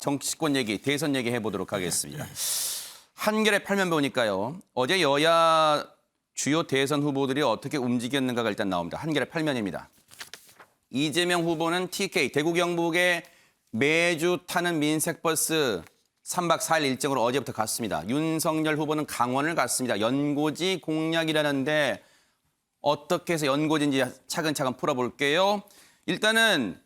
정치권 얘기, 대선 얘기 해보도록 하겠습니다. 한겨레 팔면 보니까요. 어제 여야 주요 대선 후보들이 어떻게 움직였는가가 일단 나옵니다. 한겨레 팔면입니다. 이재명 후보는 TK 대구 경북에 매주 타는 민색버스 3박 4일 일정으로 어제부터 갔습니다. 윤석열 후보는 강원을 갔습니다. 연고지 공약이라는데 어떻게 해서 연고지인지 차근차근 풀어볼게요. 일단은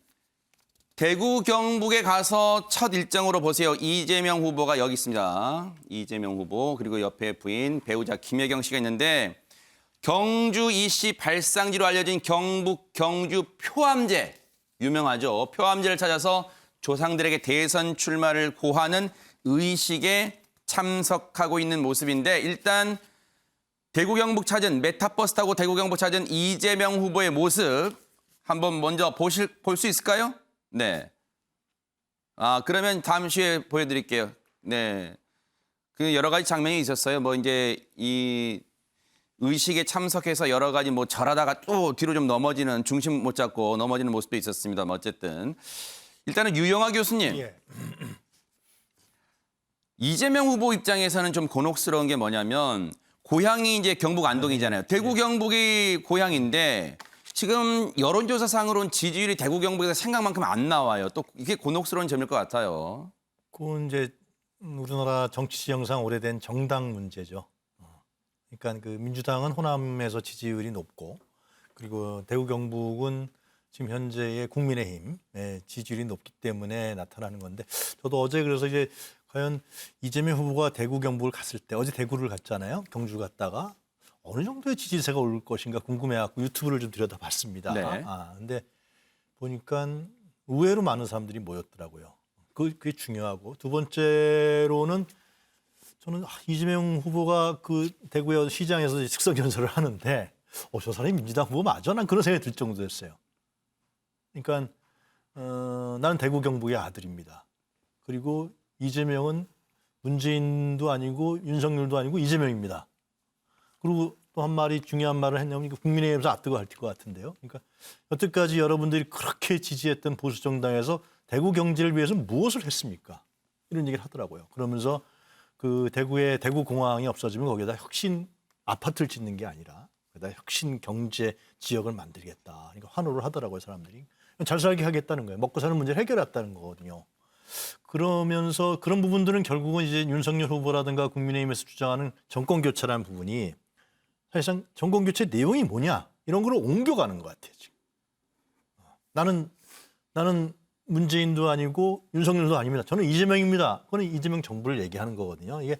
대구 경북에 가서 첫 일정으로 보세요. 이재명 후보가 여기 있습니다. 이재명 후보 그리고 옆에 부인 배우자 김혜경 씨가 있는데 경주 이씨 발상지로 알려진 경북 경주 표암제 유명하죠. 표암제를 찾아서 조상들에게 대선 출마를 고하는 의식에 참석하고 있는 모습인데 일단 대구 경북 찾은 메타버스 타고 대구 경북 찾은 이재명 후보의 모습 한번 먼저 보실 볼 수 있을까요? 네. 아 그러면 잠시 후에 보여드릴게요. 네. 그 여러 가지 장면이 있었어요. 뭐 이제 이 의식에 참석해서 여러 가지 뭐 절하다가 또 뒤로 좀 넘어지는 중심 못 잡고 넘어지는 모습도 있었습니다. 어쨌든 일단은 유영아 교수님 예. 이재명 후보 입장에서는 좀 곤혹스러운 게 뭐냐면 고향이 이제 경북 안동이잖아요. 대구 경북이 고향인데 지금 여론조사상으로는 지지율이 대구 경북에서 생각만큼 안 나와요. 또 이게 곤혹스러운 점일 것 같아요. 그건 이제 우리나라 정치 지형상 오래된 정당 문제죠. 어. 그러니까 그 민주당은 호남에서 지지율이 높고 그리고 대구 경북은 지금 현재의 국민의힘의 지지율이 높기 때문에 나타나는 건데 저도 어제 그래서 이제 과연 이재명 후보가 대구 경북을 갔을 때 어제 대구를 갔잖아요. 경주 갔다가 어느 정도의 지지세가 올 것인가 궁금해갖고 유튜브를 좀 들여다봤습니다. 네. 아 근데 보니까 의외로 많은 사람들이 모였더라고요. 그- 그게 중요하고 두 번째로는 저는 아, 이재명 후보가 그 대구의 시장에서 즉석 연설을 하는데 어, 저 사람이 민주당 후보 맞아? 난 그런 생각이 들 정도였어요. 그러니까 어, 나는 대구 경북의 아들입니다. 그리고 이재명은 문재인도 아니고 윤석열도 아니고 이재명입니다. 그리고 또 한 말이 중요한 말을 했냐면 이거 국민의힘에서 앞두고 할 것 같은데요. 그러니까 여태까지 여러분들이 그렇게 지지했던 보수 정당에서 대구 경제를 위해서 무엇을 했습니까? 이런 얘기를 하더라고요. 그러면서 그 대구에 대구 공항이 없어지면 거기에다 혁신 아파트를 짓는 게 아니라 거기다 혁신 경제 지역을 만들겠다. 그러니까 환호를 하더라고요, 사람들이. 잘 살게 하겠다는 거예요. 먹고 사는 문제를 해결했다는 거거든요. 그러면서 그런 부분들은 결국은 이제 윤석열 후보라든가 국민의힘에서 주장하는 정권 교체라는 부분이 사실상 정권 교체 내용이 뭐냐 이런 걸 옮겨가는 것 같아요 지금. 나는 나는 문재인도 아니고 윤석열도 아닙니다. 저는 이재명입니다. 그거는 이재명 정부를 얘기하는 거거든요. 이게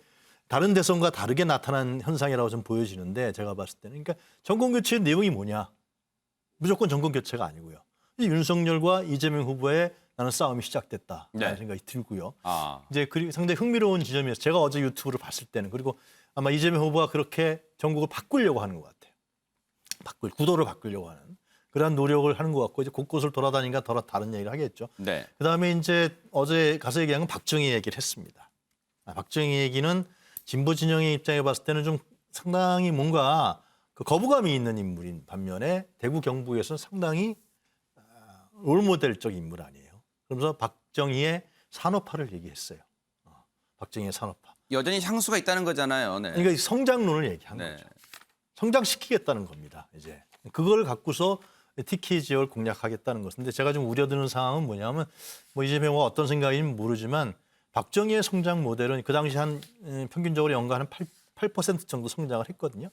다른 대선과 다르게 나타난 현상이라고 좀 보여지는데 제가 봤을 때는 그러니까 정권 교체의 내용이 뭐냐 무조건 정권 교체가 아니고요. 윤석열과 이재명 후보의 나는 싸움이 시작됐다라는 네. 생각이 들고요. 아, 이제 그리고 상당히 흥미로운 지점이었어요. 제가 어제 유튜브를 봤을 때는 그리고 아마 이재명 후보가 그렇게 전국을 바꾸려고 하는 것 같아요. 바꿀 구도를 바꾸려고 하는 그러한 노력을 하는 것 같고 이제 곳곳을 돌아다니니까 더 다른 얘기를 하겠죠. 네. 그다음에 이제 어제 가서 얘기한 건 박정희 얘기를 했습니다. 아, 박정희 얘기는 진보 진영의 입장에 봤을 때는 좀 상당히 뭔가 그 거부감이 있는 인물인 반면에 대구 경북에서는 상당히 아, 롤모델적 인물 아니에요. 그러면서 박정희의 산업화를 얘기했어요. 어, 박정희의 산업화. 여전히 향수가 있다는 거잖아요. 네. 그러니까 이 성장론을 얘기한 네. 거죠. 성장시키겠다는 겁니다. 이제 그걸 갖고서 TK 지역을 공략하겠다는 것인데 제가 좀 우려드는 상황은 뭐냐면 뭐 이재명과 어떤 생각인지 모르지만 박정희의 성장 모델은 그 당시 한 음, 평균적으로 연간 한 8, 8% 정도 성장을 했거든요.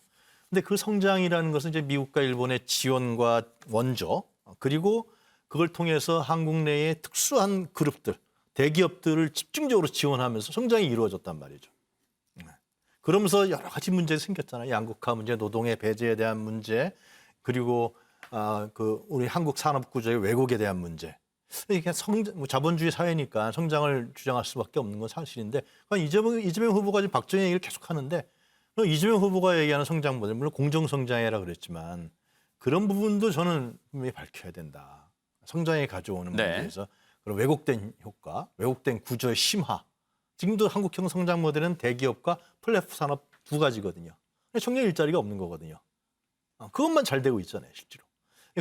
근데 그 성장이라는 것은 이제 미국과 일본의 지원과 원조 그리고 그걸 통해서 한국 내의 특수한 그룹들 대기업들을 집중적으로 지원하면서 성장이 이루어졌단 말이죠. 그러면서 여러 가지 문제가 생겼잖아요. 양극화 문제, 노동의 배제에 대한 문제, 그리고 아, 그 우리 한국 산업 구조의 왜곡에 대한 문제. 이게 성뭐 자본주의 사회니까 성장을 주장할 수밖에 없는 건 사실인데 그러니까 이재명 이재명 후보가 지금 박정희 얘기를 계속 하는데 이재명 후보가 얘기하는 성장 모델 물론 공정 성장이라 그랬지만 그런 부분도 저는 분명히 밝혀야 된다. 성장에 가져오는 네. 문제에서 그런 왜곡된 효과, 왜곡된 구조의 심화. 지금도 한국형 성장 모델은 대기업과 플랫폼 산업 두 가지거든요. 청년 일자리가 없는 거거든요. 어, 그것만 잘 되고 있잖아요, 실제로.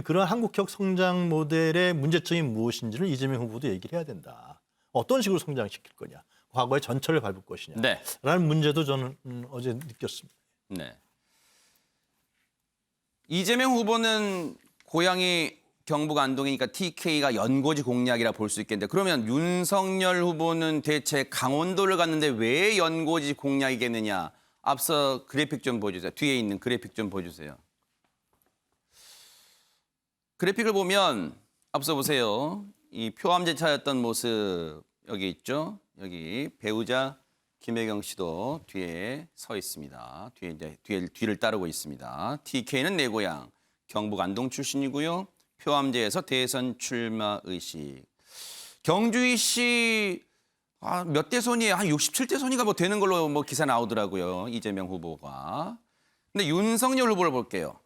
그런 한국형 성장 모델의 문제점이 무엇인지를 이재명 후보도 얘기를 해야 된다. 어떤 식으로 성장시킬 거냐, 과거의 전철을 밟을 것이냐, 네. 라는 문제도 저는 음, 어제 느꼈습니다. 네. 이재명 후보는 고향이 경북 안동이니까 TK가 연고지 공략이라 볼 수 있겠는데 그러면 윤석열 후보는 대체 강원도를 갔는데 왜 연고지 공략이겠느냐? 앞서 그래픽 좀 보여주세요. 뒤에 있는 그래픽 좀 보여주세요. 그래픽을 보면 앞서 보세요. 이 표암제 차였던 모습 여기 있죠. 여기 배우자 김혜경 씨도 뒤에 서 있습니다. 뒤에 이제 뒤를 따르고 있습니다. TK는 내 고향 경북 안동 출신이고요. 표암제에서 대선 출마 의식. 경주희 씨 아, 몇대 손이에요? 한 67대 손이가 뭐 되는 걸로 뭐 기사 나오더라고요. 이재명 후보가. 근데 윤석열 후보를 볼게요.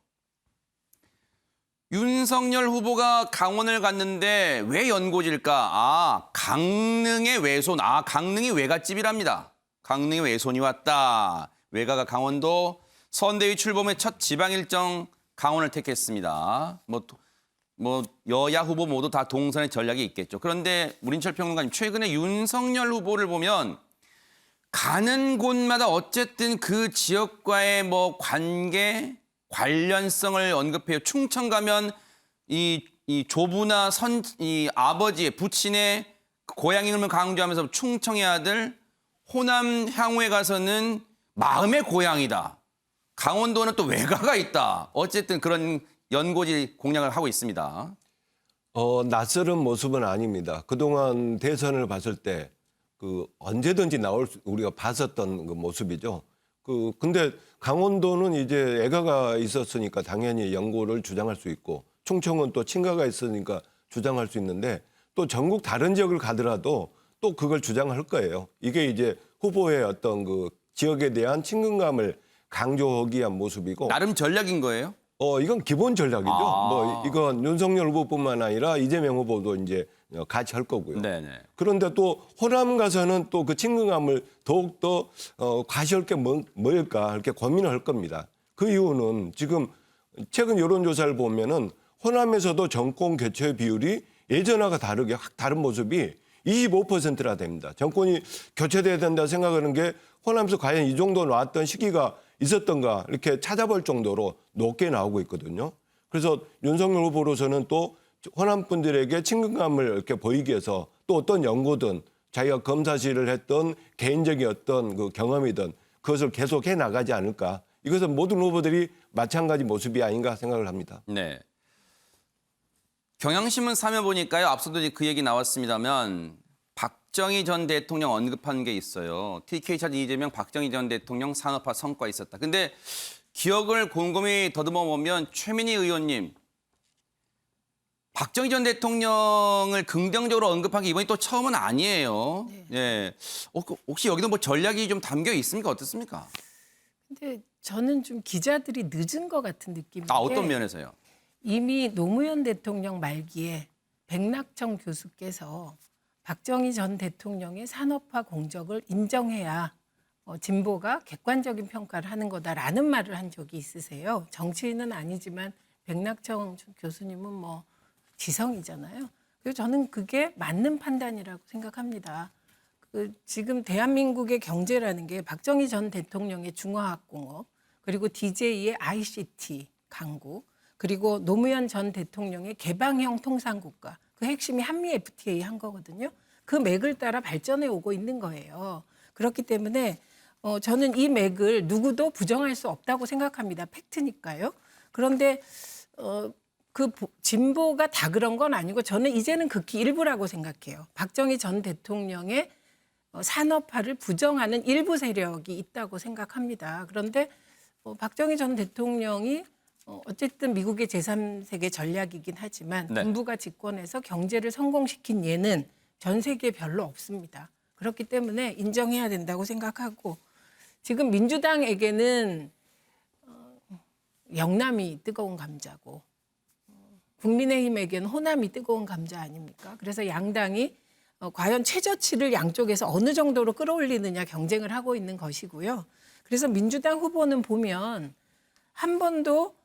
윤석열 후보가 강원을 갔는데 왜 연고지일까? 아, 강릉의 외손. 아, 강릉이 외갓집이랍니다. 강릉의 외손이 왔다. 외가가 강원도 선대위 출범의 첫 지방 일정 강원을 택했습니다. 뭐, 또- 뭐 여야 후보 모두 다 동선의 전략이 있겠죠. 그런데 문인철 평론가님 최근에 윤석열 후보를 보면 가는 곳마다 어쨌든 그 지역과의 뭐 관계 관련성을 언급해요. 충청 가면 이, 이 조부나 선, 이 아버지의 부친의 고향 이름을 강조하면서 충청의 아들, 호남 향후에 가서는 마음의 고향이다. 강원도는 또 외가가 있다. 어쨌든 그런 연고지 공략을 하고 있습니다. 어, 낯설은 모습은 아닙니다. 그동안 대선을 봤을 때 그 언제든지 나올 수, 우리가 봤었던 그 모습이죠. 그 근데 강원도는 이제 애가가 있었으니까 당연히 연고를 주장할 수 있고 충청은 또 친가가 있으니까 주장할 수 있는데 또 전국 다른 지역을 가더라도 또 그걸 주장할 거예요. 이게 이제 후보의 어떤 그 지역에 대한 친근감을 강조하기 위한 모습이고 나름 전략인 거예요? 어 이건 기본 전략이죠. 아. 뭐 이건 윤석열 후보뿐만 아니라 이재명 후보도 이제 같이 할 거고요. 네네. 그런데 또 호남 가서는 또 그 친근감을 더욱 더 어, 과시할 게 뭐, 뭘까 이렇게 고민을 할 겁니다. 그 이유는 지금 최근 여론조사를 보면은 호남에서도 정권 교체 비율이 예전하고 다르게 확 다른 모습이 25%나 됩니다. 정권이 교체돼야 된다 생각하는 게 호남에서 과연 이 정도 나왔던 시기가 있었던가 이렇게 찾아볼 정도로 높게 나오고 있거든요. 그래서 윤석열 후보로서는 또 호남 분들에게 친근감을 이렇게 보이기 위해서 또 어떤 연구든 자기가 검사실을 했던 개인적인 어떤 그 경험이든 그것을 계속 해 나가지 않을까. 이것은 모든 후보들이 마찬가지 모습이 아닌가 생각을 합니다. 네. 경향신문 사면 보니까요. 앞서도 그 얘기 나왔습니다만 박정희 전 대통령 언급한 게 있어요. TK 차진 이재명 박정희 전 대통령 산업화 성과 있었다. 근데 기억을 곰곰이 더듬어 보면 최민희 의원님 박정희 전 대통령을 긍정적으로 언급한 게 이번이 또 처음은 아니에요. 예. 어, 그 혹시 여기도 뭐 전략이 좀 담겨 있습니까? 어떻습니까? 근데 저는 좀 기자들이 늦은 것 같은 느낌인데 아, 어떤 면에서요? 이미 노무현 대통령 말기에 백낙청 교수께서 박정희 전 대통령의 산업화 공적을 인정해야 어, 진보가 객관적인 평가를 하는 거다라는 말을 한 적이 있으세요. 정치인은 아니지만 백낙청 교수님은 뭐 지성이잖아요. 그래서 저는 그게 맞는 판단이라고 생각합니다. 그 지금 대한민국의 경제라는 게 박정희 전 대통령의 중화학공업 그리고 DJ의 ICT 강국 그리고 노무현 전 대통령의 개방형 통상국가 그 핵심이 한미 FTA 한 거거든요. 그 맥을 따라 발전해 오고 있는 거예요. 그렇기 때문에 어, 저는 이 맥을 누구도 부정할 수 없다고 생각합니다. 팩트니까요. 그런데 어, 그 보- 진보가 다 그런 건 아니고 저는 이제는 극히 일부라고 생각해요. 박정희 전 대통령의 어, 산업화를 부정하는 일부 세력이 있다고 생각합니다. 그런데 어, 박정희 전 대통령이 어, 어쨌든 미국의 제3세계 전략이긴 하지만 네. 군부가 집권해서 경제를 성공시킨 예는 전 세계에 별로 없습니다. 그렇기 때문에 인정해야 된다고 생각하고 지금 민주당에게는 어, 영남이 뜨거운 감자고 어, 국민의힘에게는 호남이 뜨거운 감자 아닙니까? 그래서 양당이 어, 과연 최저치를 양쪽에서 어느 정도로 끌어올리느냐 경쟁을 하고 있는 것이고요. 그래서 민주당 후보는 보면 한 번도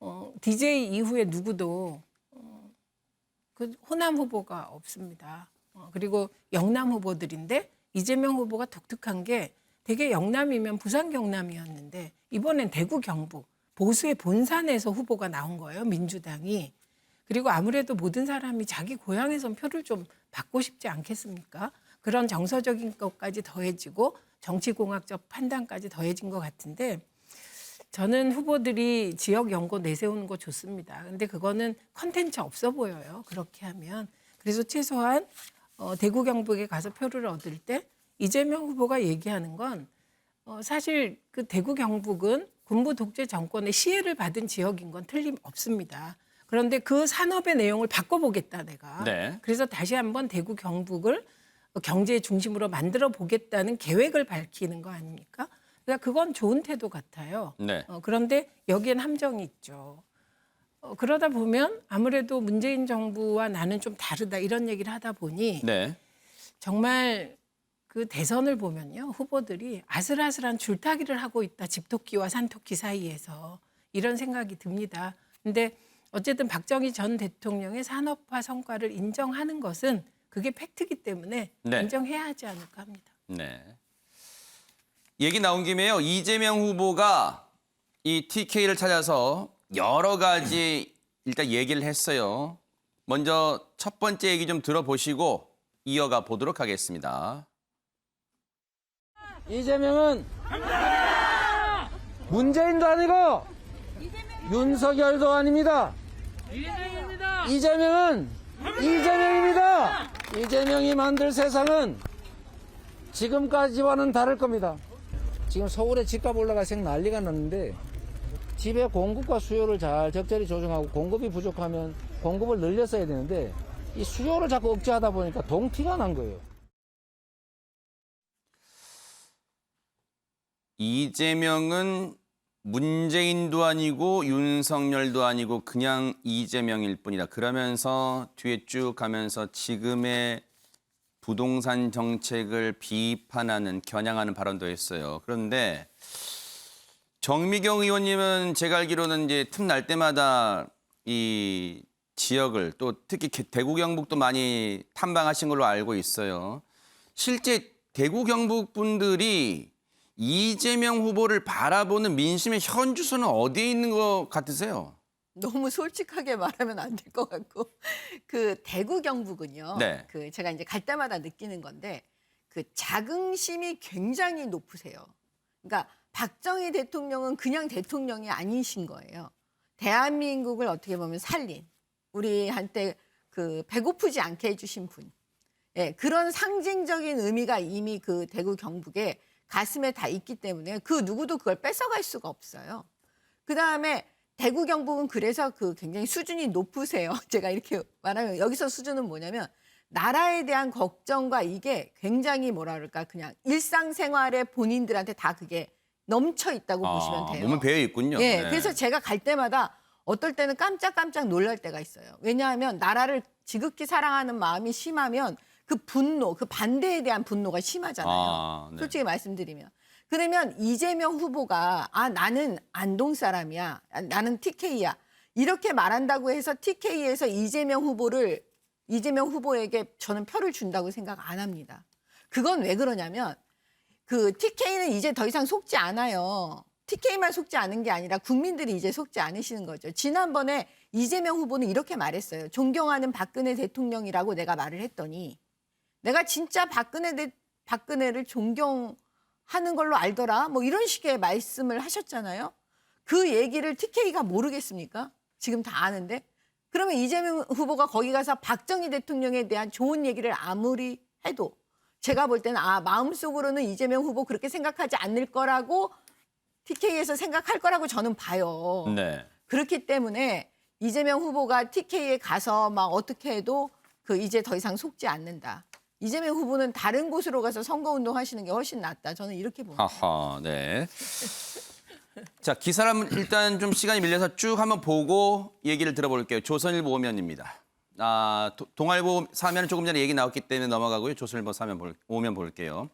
어, DJ 이후에 누구도 어, 그 호남 후보가 없습니다. 어, 그리고 영남 후보들인데 이재명 후보가 독특한 게 되게 영남이면 부산 경남이었는데 이번엔 대구 경북 보수의 본산에서 후보가 나온 거예요 민주당이 그리고 아무래도 모든 사람이 자기 고향에선 표를 좀 받고 싶지 않겠습니까? 그런 정서적인 것까지 더해지고 정치공학적 판단까지 더해진 것 같은데 저는 후보들이 지역 연고 내세우는 거 좋습니다. 근데 그거는 컨텐츠 없어 보여요. 그렇게 하면. 그래서 최소한 어, 대구 경북에 가서 표를 얻을 때 이재명 후보가 얘기하는 건 어, 사실 그 대구 경북은 군부 독재 정권의 시해를 받은 지역인 건 틀림없습니다. 그런데 그 산업의 내용을 바꿔보겠다 내가. 네. 그래서 다시 한번 대구 경북을 경제 중심으로 만들어 보겠다는 계획을 밝히는 거 아닙니까? 그러니까 그건 좋은 태도 같아요. 네. 어, 그런데 여기엔 함정이 있죠. 어, 그러다 보면 아무래도 문재인 정부와 나는 좀 다르다 이런 얘기를 하다 보니 네. 정말 그 대선을 보면요 후보들이 아슬아슬한 줄타기를 하고 있다 집토끼와 산토끼 사이에서 이런 생각이 듭니다. 근데 어쨌든 박정희 전 대통령의 산업화 성과를 인정하는 것은 그게 팩트기 때문에 네. 인정해야 하지 않을까 합니다. 네. 얘기 나온 김에요. 이재명 후보가 이 TK를 찾아서 여러 가지 일단 얘기를 했어요. 먼저 첫 번째 얘기 좀 들어보시고 이어가 보도록 하겠습니다. 이재명은 문재인도 아니고 윤석열도 아닙니다. 이재명은 이재명입니다. 이재명이 만들 세상은 지금까지와는 다를 겁니다. 지금 서울에 집값 올라가서 난리가 났는데 집의 공급과 수요를 잘 적절히 조정하고 공급이 부족하면 공급을 늘렸어야 되는데 이 수요를 자꾸 억제하다 보니까 동티가 난 거예요. 이재명은 문재인도 아니고 윤석열도 아니고 그냥 이재명일 뿐이다. 그러면서 뒤에 쭉 가면서 지금의 부동산 정책을 비판하는 겨냥하는 발언도 했어요. 그런데 정미경 의원님은 제가 알기로는 이제 틈 날 때마다 이 지역을 또 특히 개- 대구 경북도 많이 탐방하신 걸로 알고 있어요. 실제 대구 경북 분들이 이재명 후보를 바라보는 민심의 현 주소는 어디에 있는 것 같으세요? 너무 솔직하게 말하면 안 될 것 같고 그 대구 경북은요. 네. 그 제가 이제 갈 때마다 느끼는 건데 그 자긍심이 굉장히 높으세요. 그러니까 박정희 대통령은 그냥 대통령이 아니신 거예요. 대한민국을 어떻게 보면 살린 우리한테 그 배고프지 않게 해주신 분. 예, 그런 상징적인 의미가 이미 그 대구 경북에 가슴에 다 있기 때문에 그 누구도 그걸 뺏어갈 수가 없어요. 그 다음에 대구 경북은 그래서 그 굉장히 수준이 높으세요. 제가 이렇게 말하면 여기서 수준은 뭐냐면 나라에 대한 걱정과 이게 굉장히 뭐라 그럴까 그냥 일상생활에 본인들한테 다 그게 넘쳐 있다고 보시면 돼요. 아, 몸은 배어 있군요. 예, 네. 그래서 제가 갈 때마다 어떨 때는 깜짝깜짝 놀랄 때가 있어요. 왜냐하면 나라를 지극히 사랑하는 마음이 심하면 그 분노, 그 반대에 대한 분노가 심하잖아요. 아, 네. 솔직히 말씀드리면. 그러면 이재명 후보가 아 나는 안동 사람이야, 아, 나는 TK야 이렇게 말한다고 해서 TK에서 이재명 후보를 이재명 후보에게 저는 표를 준다고 생각 안 합니다. 그건 왜 그러냐면 그 TK는 이제 더 이상 속지 않아요. TK만 속지 않은 게 아니라 국민들이 이제 속지 않으시는 거죠. 지난번에 이재명 후보는 이렇게 말했어요. 존경하는 박근혜 대통령이라고 내가 말을 했더니 내가 진짜 박근혜 대, 박근혜를 존경하는 걸로 알더라. 뭐 이런 식의 말씀을 하셨잖아요. 그 얘기를 TK가 모르겠습니까? 지금 다 아는데. 그러면 이재명 후보가 거기 가서 박정희 대통령에 대한 좋은 얘기를 아무리 해도 제가 볼 때는 아 마음속으로는 이재명 후보 그렇게 생각하지 않을 거라고 TK에서 생각할 거라고 저는 봐요. 네. 그렇기 때문에 이재명 후보가 TK에 가서 막 어떻게 해도 그 이제 더 이상 속지 않는다. 이재명 후보는 다른 곳으로 가서 선거 운동 하시는 게 훨씬 낫다. 저는 이렇게 봅니다. 하하, 네. 자, 기사를 일단 좀 시간이 밀려서 쭉 한번 보고 얘기를 들어볼게요. 조선일보 오면입니다. 아, 도- 동아일보 사면은 조금 전에 얘기 나왔기 때문에 넘어가고요. 조선일보 사면 볼, 오면 볼게요.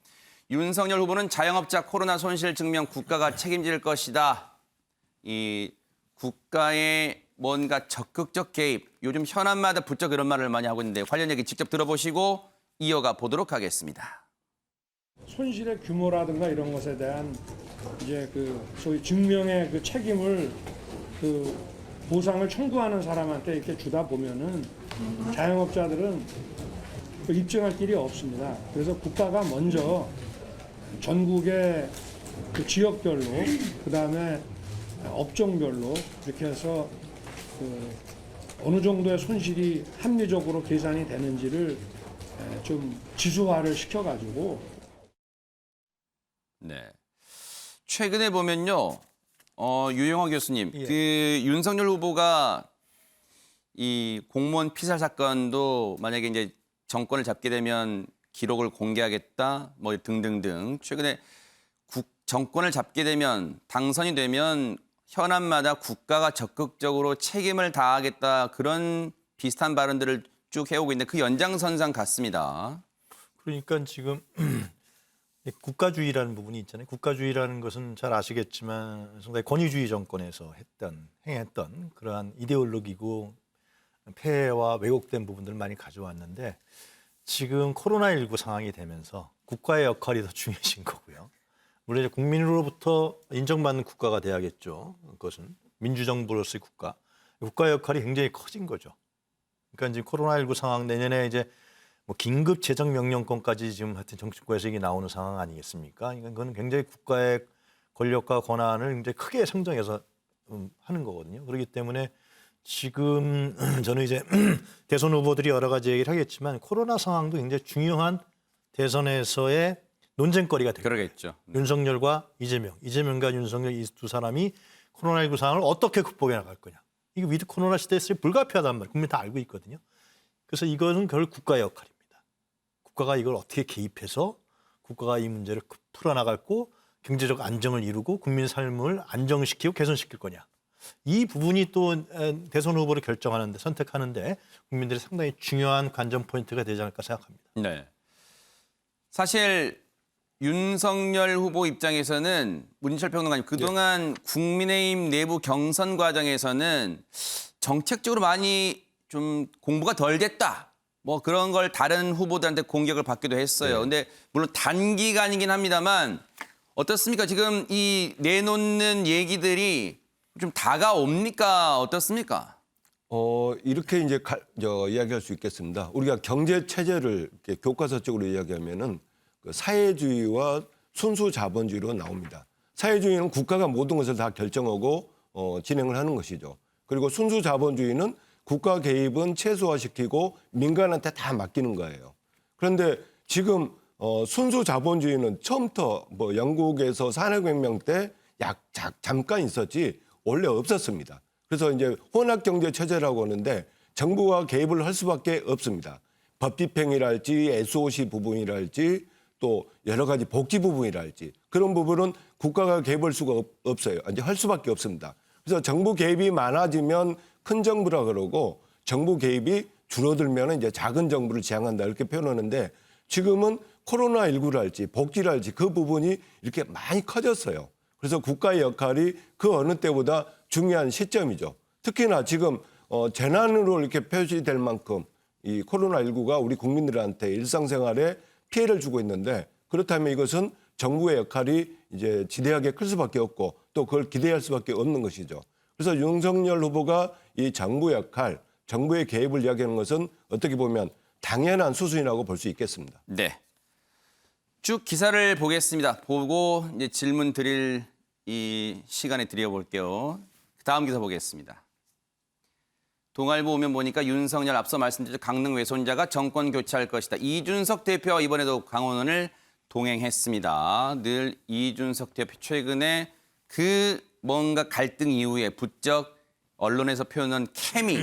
윤석열 후보는 자영업자 코로나 손실 증명 국가가 책임질 것이다. 이 국가의 뭔가 적극적 개입, 요즘 현안마다 부쩍 그런 말을 많이 하고 있는데 관련 얘기 직접 들어보시고 이어가 보도록 하겠습니다. 손실의 규모라든가 이런 것에 대한 이제 그 소위 증명의 그 책임을 그 보상을 청구하는 사람한테 이렇게 주다 보면은 자영업자들은 그 입증할 길이 없습니다. 그래서 국가가 먼저 전국의 그 지역별로 그 다음에 업종별로 이렇게 해서 그 어느 정도의 손실이 합리적으로 계산이 되는지를 에, 좀 지수화를 시켜가지고 네. 최근에 보면요, 어, 유영호 교수님, 예. 그 윤석열 후보가 이 공무원 피살 사건도 만약에 이제 정권을 잡게 되면 기록을 공개하겠다, 뭐 등등등. 최근에 국, 정권을 잡게 되면 당선이 되면 현안마다 국가가 적극적으로 책임을 다하겠다 그런 비슷한 발언들을 쭉 해오고 있는데 그 연장선상 같습니다. 그러니까 지금 이 국가주의라는 부분이 있잖아요. 국가주의라는 것은 잘 아시겠지만 상당히 권위주의 정권에서 했던 행했던 그러한 이데올로기고 폐해와 왜곡된 부분들을 많이 가져왔는데 지금 코로나19 상황이 되면서 국가의 역할이 더 중요해진 거고요. 물론 이제 국민으로부터 인정받는 국가가 돼야겠죠. 그것은 민주정부로서의 국가. 국가의 역할이 굉장히 커진 거죠. 그러니까 지금 코로나19 상황 내년에 이제 뭐 긴급 재정 명령권까지 지금 하여튼 정치권에서 이게 나오는 상황 아니겠습니까? 그러니까 그거는 굉장히 국가의 권력과 권한을 굉장히 크게 상정해서 음, 하는 거거든요. 그렇기 때문에 지금 저는 이제 대선 후보들이 여러 가지 얘기를 하겠지만 코로나 상황도 굉장히 중요한 대선에서의 논쟁거리가 되고 그러겠죠. 윤석열과 이재명, 이재명과 윤석열 이 두 사람이 코로나19 상황을 어떻게 극복해 나갈 거냐. 이게 위드 코로나 시대에서 불가피하단 말이에요. 국민 다 알고 있거든요. 그래서 이것은 결국 국가의 역할입니다. 국가가 이걸 어떻게 개입해서 국가가 이 문제를 풀어나갈고 경제적 안정을 이루고 국민 삶을 안정시키고 개선시킬 거냐. 이 부분이 또 에, 대선 후보를 결정하는데 선택하는데 국민들이 상당히 중요한 관전 포인트가 되지 않을까 생각합니다. 네. 사실 윤석열 후보 입장에서는 문철 평론가님 그동안 국민의힘 내부 경선 과정에서는 정책적으로 많이 좀 공부가 덜 됐다. 뭐 그런 걸 다른 후보들한테 공격을 받기도 했어요. 근데 물론 단기간이긴 합니다만 어떻습니까? 지금 이 내놓는 얘기들이 좀 다가옵니까? 어떻습니까? 어, 이렇게 이제 가, 저, 이야기할 수 있겠습니다. 우리가 경제 체제를 교과서적으로 이야기하면은 그 사회주의와 순수 자본주의로 나옵니다. 사회주의는 국가가 모든 것을 다 결정하고 어, 진행을 하는 것이죠. 그리고 순수 자본주의는 국가 개입은 최소화시키고 민간한테 다 맡기는 거예요. 그런데 지금 어, 순수 자본주의는 처음부터 뭐 영국에서 산업혁명 때 약 잠깐 있었지 원래 없었습니다. 그래서 이제 혼합 경제 체제라고 하는데 정부가 개입을 할 수밖에 없습니다. 법 집행이랄지 SOC 부분이랄지 또 여러 가지 복지 부분이랄지 그런 부분은 국가가 개입할 수가 없, 없어요. 이제 할 수밖에 없습니다. 그래서 정부 개입이 많아지면 큰 정부라 그러고 정부 개입이 줄어들면 이제 작은 정부를 지향한다 이렇게 표현하는데 지금은 코로나19랄지 복지랄지 그 부분이 이렇게 많이 커졌어요. 그래서 국가의 역할이 그 어느 때보다 중요한 시점이죠. 특히나 지금 어, 재난으로 이렇게 표시될 만큼 이 코로나19가 우리 국민들한테 일상생활에 피해를 주고 있는데 그렇다면 이것은 정부의 역할이 이제 지대하게 클 수밖에 없고 또 그걸 기대할 수밖에 없는 것이죠. 그래서 윤석열 후보가 이 정부 역할, 정부의 개입을 이야기하는 것은 어떻게 보면 당연한 수순이라고 볼 수 있겠습니다. 네. 쭉 기사를 보겠습니다. 보고 이제 질문 드릴 이 시간에 드려볼게요. 다음 기사 보겠습니다. 동아일보 오면 보니까 윤석열 앞서 말씀드렸죠. 강릉 외손자가 정권 교체할 것이다. 이준석 대표와 이번에도 강원을 동행했습니다. 늘 이준석 대표 최근에 그 뭔가 갈등 이후에 부쩍 언론에서 표현한 케미,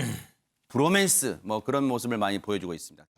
브로맨스 뭐 그런 모습을 많이 보여주고 있습니다.